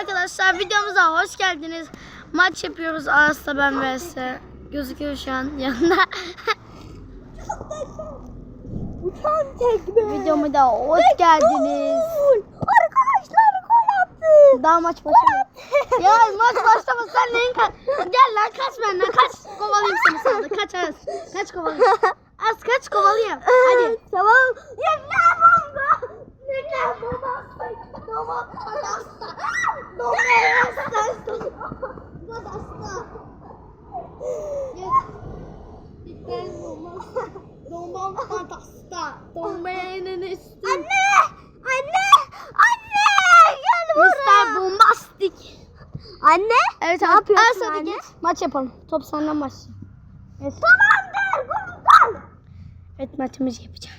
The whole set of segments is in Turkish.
Arkadaşlar videomuza hoş geldiniz. Maç yapıyoruz Aras'la ben vs. Gözüküyor şu an yanında. Uçan tekme. Videoma da hoş geldiniz. Arkadaşlar gol attı. Daha maç başlamadı. ya maç başlamadı sen neyin kaç? Gel lan kaç benden kaç kovalayayım seni sağda kaç Aras. Kaç kovalayayım. Az kaç kovalayayım. Hadi. Tamam. Ya ne bomba? Ne ne bomba? Lütfen olmaz. Dombam fantasta. Dombenin üstü. Anne! Anne! Anne! Gel Mr. buraya. Bombastic. Anne? Evet Ne yapıyorsun anne? git. Maç yapalım. Top senden başlıyor. Evet. Tamamdır komutan. Evet maçımızı yapacağız.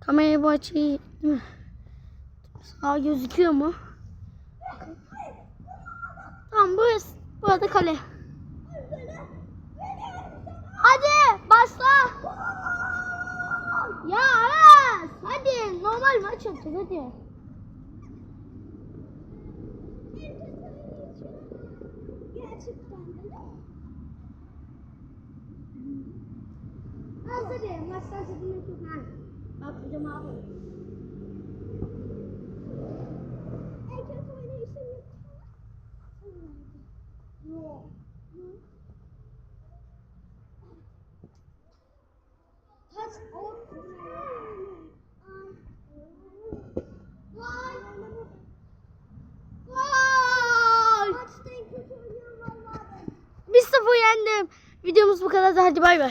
Kamerayı bu açıyı? Sağ gözüküyor mu? Tamam burası. Burada kale. Hadi başla. Ya Aras. Hadi normal maç yapacağız hadi. Gerçekten de. Az hadi maçtan çekilmek yok. Bak hocam abi. Yendim. Videomuz bu kadar. Hadi bay bay.